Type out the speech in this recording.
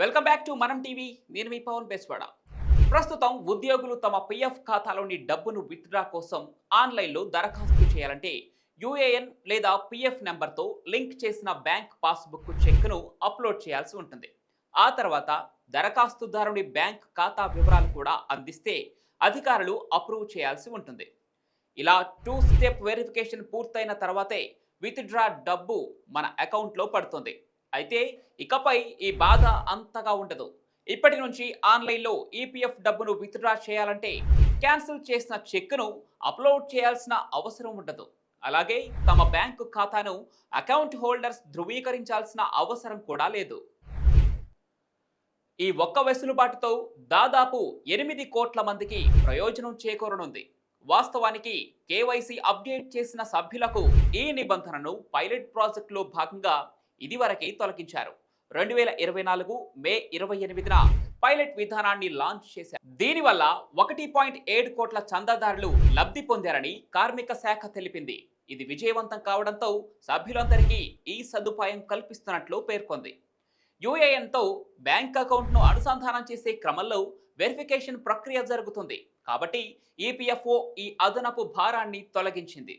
Welcome back to Manam TV. నేను మీ పవన్ బెస్వాడ. ప్రస్తుతం ఉద్యోగులు తమ పిఎఫ్ ఖాతాలోని డబ్బును విత్డ్రా కోసం ఆన్లైన్లో దరఖాస్తు చేయాలంటే యూఏఎన్ లేదా పిఎఫ్ నెంబర్తో లింక్ చేసిన బ్యాంక్ పాస్బుక్ చెక్ను అప్లోడ్ చేయాల్సి ఉంటుంది. ఆ తర్వాత దరఖాస్తుదారుని బ్యాంక్ ఖాతా వివరాలు కూడా అందిస్తే అధికారులు అప్రూవ్ చేయాల్సి ఉంటుంది. ఇలా టూ స్టెప్ వెరిఫికేషన్ పూర్తయిన తర్వాతే విత్డ్రా డబ్బు మన అకౌంట్లో పడుతుంది. అయితే ఇకపై ఈ బాధ అంతగా ఉండదు. ఇప్పటి నుంచి ఆన్లైన్లో ఈపీఎఫ్ డబ్బును విత్డ్రా చేయాలంటే క్యాన్సిల్ చేసిన చెక్ను అప్లోడ్ చేయాల్సిన అవసరం ఉండదు. అలాగే తమ బ్యాంకు ఖాతాను అకౌంట్ హోల్డర్స్ ధృవీకరించాల్సిన అవసరం కూడా లేదు. ఈ ఒక్క వెసులుబాటుతో దాదాపు ఎనిమిది కోట్ల మందికి ప్రయోజనం చేకూరనుంది. వాస్తవానికి కేవైసీ అప్డేట్ చేసిన సభ్యులకు ఈ నిబంధనను పైలట్ ప్రాజెక్టులో భాగంగా ఇదివరకే తొలగించారు. రెండు వేల ఇరవై నాలుగు మే ఇరవై ఎనిమిదిన పైలట్ విధానాన్ని లాంచ్ చేశారు. దీనివల్ల ఒకటి పాయింట్ ఏడు కోట్ల చందాదారులు లబ్ధి పొందారని కార్మిక శాఖ తెలిపింది. ఇది విజయవంతం కావడంతో సభ్యులందరికీ ఈ సదుపాయం కల్పిస్తున్నట్లు పేర్కొంది. యూఏఎన్తో బ్యాంక్ అకౌంట్ను అనుసంధానం చేసే క్రమంలో వెరిఫికేషన్ ప్రక్రియ జరుగుతుంది. కాబట్టి ఈపీఎఫ్ఓ ఈ అదనపు భారాన్ని తొలగించింది.